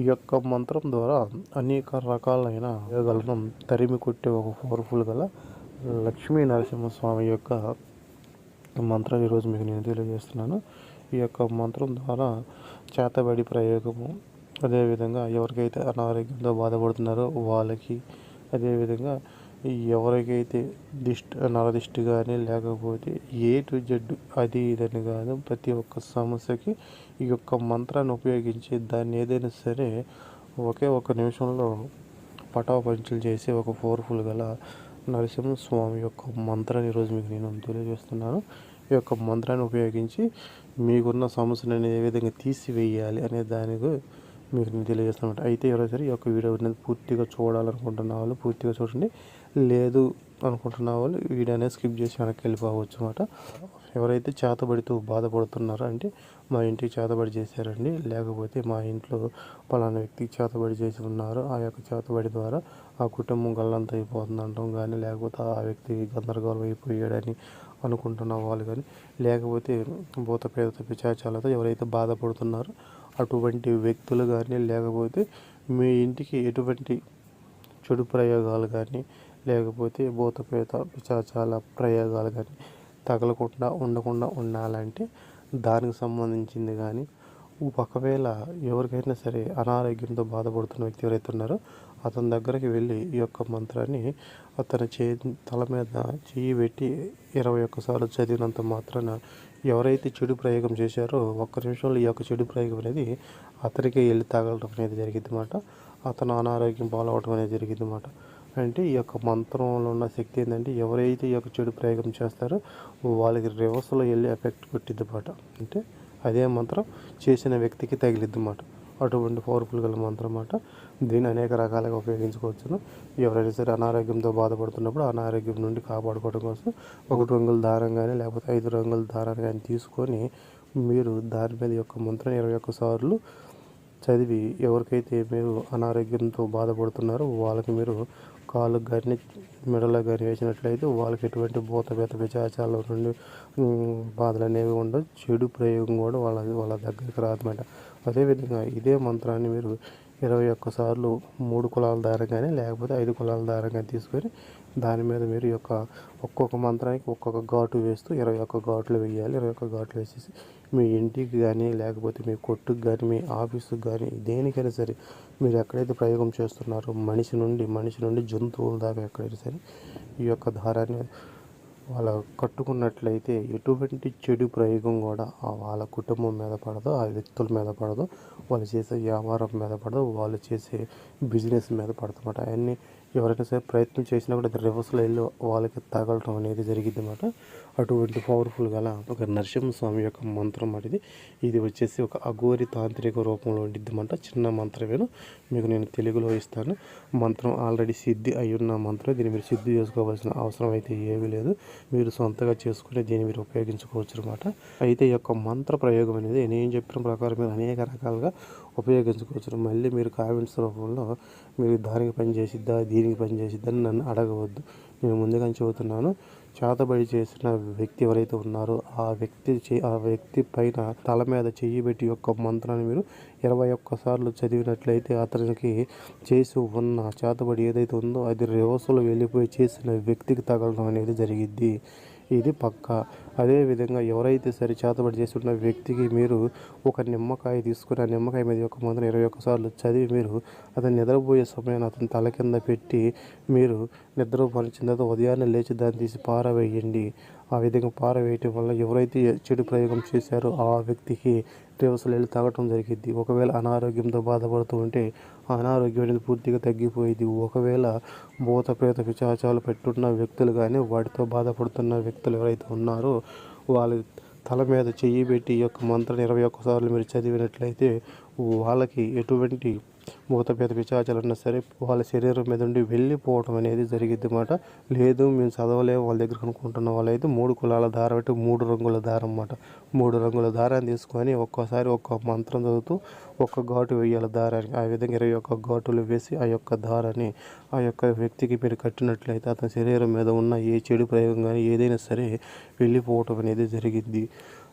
ఈ యొక్క మంత్రం ద్వారా అనేక రకాలైన యోగాలను తరిమి కొట్టే ఒక పవర్ఫుల్ గల లక్ష్మీ నరసింహస్వామి యొక్క మంత్రం ఈరోజు మీకు నేను తెలియజేస్తున్నాను. ఈ యొక్క మంత్రం ద్వారా చేతబడి ప్రయోగము అదేవిధంగా ఎవరికైతే అనారోగ్యంతో బాధపడుతున్నారో వాళ్ళకి అదేవిధంగా ఎవరికైతే దిష్టి నరదిష్టి కానీ లేకపోతే ఏ టు జెడ్ అది ఇదని కాదు ప్రతి ఒక్క సమస్యకి ఈ యొక్క మంత్రాన్ని ఉపయోగించి దాన్ని ఏదైనా సరే ఒకే ఒక నిమిషంలో పటాపంచులు చేసి ఒక పవర్ఫుల్ గల నరసింహ స్వామి యొక్క మంత్రాన్ని ఈరోజు మీకు నేను తెలియజేస్తున్నాను. ఈ యొక్క మంత్రాన్ని ఉపయోగించి మీకున్న సమస్యను ఏ విధంగా తీసివేయాలి అనే దానికి మీకు నేను తెలియజేస్తాను అయితే ఎవరైనా సరే ఈ యొక్క వీడియో పూర్తిగా చూడాలనుకుంటున్న వాళ్ళు పూర్తిగా చూడండి. లేదు అనుకుంటున్న వాళ్ళు వీడియోనే స్కిప్ చేసి వెనక్కి వెళ్ళిపోవచ్చు అనమాట ఎవరైతే చేతబడితో బాధపడుతున్నారో అంటే మా ఇంటికి చేతబడి చేశారండి. లేకపోతే మా ఇంట్లో పలానా వ్యక్తికి చేతబడి చేసి ఉన్నారు ఆ యొక్క చేతబడి ద్వారా ఆ కుటుంబం గల్లంత అయిపోతుంది అంటాం కానీ లేకపోతే ఆ వ్యక్తి గందరగోళం అయిపోయాడని అనుకుంటున్న వాళ్ళు కానీ లేకపోతే భూత ప్రేత పిచాచాలతో ఎవరైతే బాధపడుతున్నారో అటువంటి వ్యక్తులు కానీ లేకపోతే మీ ఇంటికి ఎటువంటి చెడు ప్రయోగాలు కానీ లేకపోతే భూత ప్రేత పిశాచాల ప్రయోగాలు కానీ తగలకుండా ఉండకుండా ఉండాలంటే దానికి సంబంధించింది కానీ ఒకవేళ ఎవరికైనా సరే అనారోగ్యంతో బాధపడుతున్న వ్యక్తి ఎవరైతే ఉన్నారో అతని దగ్గరికి వెళ్ళి ఈ యొక్క మంత్రాన్ని అతని చే తల మీద చెయ్యి పెట్టి ఇరవై ఒక్కసార్లు చదివినంత మాత్రాన ఎవరైతే చెడు ప్రయోగం చేశారో ఒక్క నిమిషంలో ఈ యొక్క చెడు ప్రయోగం అనేది అతనికే వెళ్ళి తగలడం అనేది జరిగింది అన్నమాట అతను అనారోగ్యం పాలవడం అనేది జరిగింది అన్నమాట అంటే ఈ యొక్క మంత్రంలో ఉన్న శక్తి ఏంటంటే ఎవరైతే ఈ యొక్క చెడు ప్రయోగం చేస్తారో వాళ్ళకి రివర్స్లో వెళ్ళి ఎఫెక్ట్ కొట్టిద్ది మాట అంటే అదే మంత్రం చేసిన వ్యక్తికి తగిలిద్ది మాట అటువంటి పవర్ఫుల్ గల మంత్రం అన్నమాట. దీన్ని అనేక రకాలుగా ఉపయోగించుకోవచ్చును. ఎవరైనా సరే అనారోగ్యంతో బాధపడుతున్నప్పుడు అనారోగ్యం నుండి కాపాడుకోవడం కోసం ఒకటి రంగుల దారం కానీ లేకపోతే ఐదు రంగుల దారాన్ని కానీ తీసుకొని మీరు దాని మీద యొక్క మంత్రం ఇరవై ఒక్క సార్లు చదివి ఎవరికైతే మీరు అనారోగ్యంతో బాధపడుతున్నారో వాళ్ళకి మీరు కాళ్ళకు కానీ మెడలకు కానీ వేసినట్లయితే వాళ్ళకి ఎటువంటి బోత భేత విచాచాల నుండి బాధలు అనేవి ఉండవు. చెడు ప్రయోగం కూడా వాళ్ళ వాళ్ళ దగ్గరికి రాదన్నమాట. అదేవిధంగా ఇదే మంత్రాన్ని మీరు ఇరవై ఒక్కసార్లు మూడు కులాల దారం కానీ లేకపోతే ఐదు కులాల దారంగా కానీ తీసుకొని దాని మీద మీరు యొక్క ఒక్కొక్క మంత్రానికి ఒక్కొక్క ఘాటు వేస్తూ ఇరవై ఒక్క ఘాట్లు వేయాలి. ఇరవై ఒక్క ఘాట్లు వేసేసి మీ ఇంటికి కానీ లేకపోతే మీ కొట్టుకు కానీ మీ ఆఫీసుకు కానీ దేనికైనా సరే మీరు ఎక్కడైతే ప్రయోగం చేస్తున్నారో మనిషి నుండి మనిషి నుండి జంతువుల దాకా ఎక్కడైనా సరే ఈ యొక్క దారాన్ని వాళ్ళ కట్టుకున్నట్లయితే ఎటువంటి చెడు ప్రయోగం కూడా వాళ్ళ కుటుంబం మీద పడదు ఆ వ్యక్తుల మీద పడదు. వాళ్ళు చేసే వ్యాపారం మీద పడదు వాళ్ళు చేసే బిజినెస్ మీద పడుతుందన్నమాట అవన్నీ ఎవరైనా సరే ప్రయత్నం చేసినా కూడా అది రివర్స్లో వెళ్ళి వాళ్ళకి తగలటం అనేది జరిగింది అనమాట అటువంటి పవర్ఫుల్ గల ఒక నరసింహస్వామి యొక్క మంత్రం అనేది ఇది వచ్చేసి ఒక అఘోరి తాంత్రిక రూపంలో ఉండిద్ది చిన్న మంత్రమేను. మీకు నేను తెలుగులో ఇస్తాను. మంత్రం ఆల్రెడీ సిద్ధి అయ్యున్న ఉన్న మంత్రం. దీన్ని మీరు సిద్ధి చేసుకోవాల్సిన అవసరం అయితే ఏమీ లేదు. మీరు సొంతగా చేసుకునే దీన్ని మీరు ఉపయోగించుకోవచ్చు అనమాట అయితే ఈ యొక్క మంత్ర ప్రయోగం అనేది నేను చెప్పిన ప్రకారం మీరు అనేక రకాలుగా ఉపయోగించుకోవచ్చు. మళ్ళీ మీరు కామెంట్స్ రూపంలో మీరు దానికి పని చేసిద్దా దీనికి పనిచేసిద్దని నన్ను అడగవద్దు. నేను ముందుగానే చెబుతున్నాను. చేతబడి చేసిన వ్యక్తి ఎవరైతే ఉన్నారో ఆ వ్యక్తి ఆ వ్యక్తి పైన తల మీద చెయ్యి పెట్టి యొక్క మంత్రాన్ని మీరు ఇరవై ఒక్కసార్లు చదివినట్లయితే అతనికి చేసి ఉన్న చేతబడి ఏదైతే ఉందో అది రివర్స్లో వెళ్ళిపోయి చేసిన వ్యక్తికి తగలడం అనేది జరిగిద్ది. ఇది పక్క. అదేవిధంగా ఎవరైతే సరి చేతబడి చేస్తున్న వ్యక్తికి మీరు ఒక నిమ్మకాయ తీసుకుని ఆ నిమ్మకాయ మీద ఒక మందుని ఇరవై ఒక్కసార్లు చదివి మీరు అతను నిద్రపోయే సమయాన్ని అతని తల కింద పెట్టి మీరు నిద్రపోనిచ్చిన తర్వాత ఉదయాన్నే లేచి దాన్ని తీసి పారవేయండి. ఆ విధంగా పారవేయటం వల్ల ఎవరైతే చెడు ప్రయోగం చేశారో ఆ వ్యక్తికి రివర్సల్ వెళ్ళి తాగటం జరిగింది ఒకవేళ అనారోగ్యంతో బాధపడుతూ ఉంటే అనారోగ్యం అనేది పూర్తిగా తగ్గిపోయేది. ఒకవేళ భూత ప్రేత పిచాచాలు పెట్టున్న వ్యక్తులు కానీ వాటితో బాధపడుతున్న వ్యక్తులు ఎవరైతే ఉన్నారో వాళ్ళ తల మీద చెయ్యి పెట్టి ఈ యొక్క మంత్రం ఇరవై ఒక్కసార్లు మీరు చదివినట్లయితే వాళ్ళకి ఎటువంటి భూత పేద పిచాచాలు సరే వాళ్ళ శరీరం మీద ఉండి వెళ్ళిపోవటం అనేది జరిగింది అన్నమాట లేదు మేము చదవలేము వాళ్ళ దగ్గర అనుకుంటున్న వాళ్ళైతే మూడు కులాల దారం అంటే మూడు రంగుల దారం అన్నమాట. మూడు రంగుల దారాన్ని తీసుకొని ఒక్కోసారి ఒక్క మంత్రం చదువుతూ ఒక్క ఘాటు వేయాలి దారాన్ని ఆ విధంగా ఇరవై ఒక్క ఘాటులు వేసి ఆ యొక్క దారాన్ని ఆ యొక్క వ్యక్తికి మీరు కట్టినట్లయితే అతని శరీరం మీద ఉన్న ఏ చెడు ప్రయోగం కానీ ఏదైనా సరే వెళ్ళిపోవటం అనేది జరిగింది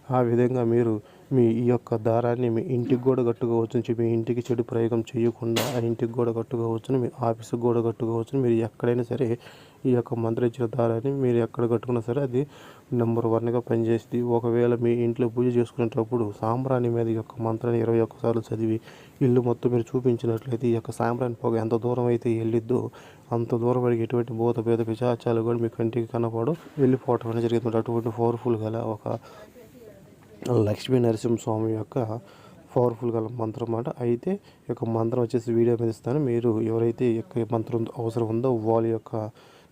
ఆ విధంగా మీరు మీ ఈ యొక్క దారాన్ని మీ ఇంటికి కూడా కట్టుకోవచ్చు మీ ఇంటికి చెడు ప్రయోగం చేయకుండా ఆ ఇంటికి కూడా కట్టుకోవచ్చును మీ ఆఫీస్కి కూడా కట్టుకోవచ్చును. మీరు ఎక్కడైనా సరే ఈ యొక్క మంత్రం ఇచ్చిన దారాన్ని మీరు ఎక్కడ కట్టుకున్నా సరే అది నెంబర్ వన్గా పనిచేస్తుంది. ఒకవేళ మీ ఇంట్లో పూజ చేసుకునేటప్పుడు సాంబ్రాణి మీద ఈ యొక్క మంత్రాన్ని ఇరవై ఒక్కసార్లు చదివి ఇల్లు మొత్తం మీరు చూపించినట్లయితే ఈ యొక్క సాంబ్రాణి పొగ ఎంత దూరం అయితే వెళ్ళిద్దో అంత దూరం వరకు ఎటువంటి భూత పేద పిశాచాలు కూడా మీ కంటికి కనపడం వెళ్ళిపోవటం అనేది జరుగుతుంది అటువంటి పవర్ఫుల్ గల ఒక లక్ష్మీ నరసింహస్వామి యొక్క పవర్ఫుల్ గల మంత్రం అన్నమాట. అయితే ఈ యొక్క మంత్రం వచ్చేసి వీడియో మీద ఇస్తాను. మీరు ఎవరైతే ఈ యొక్క మంత్రం అవసరం ఉందో వాళ్ళ యొక్క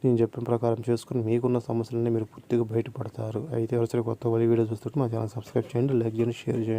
నేను చెప్పిన ప్రకారం చేసుకుని మీకున్న సమస్యలన్నీ మీరు పూర్తిగా బయటపడతారు. అయితే ఎవరైనా కొత్త వాళ్ళు వీడియో చూస్తుంటే మా ఛానల్ సబ్స్క్రైబ్ చేయండి లైక్ చేయండి షేర్ చేయండి.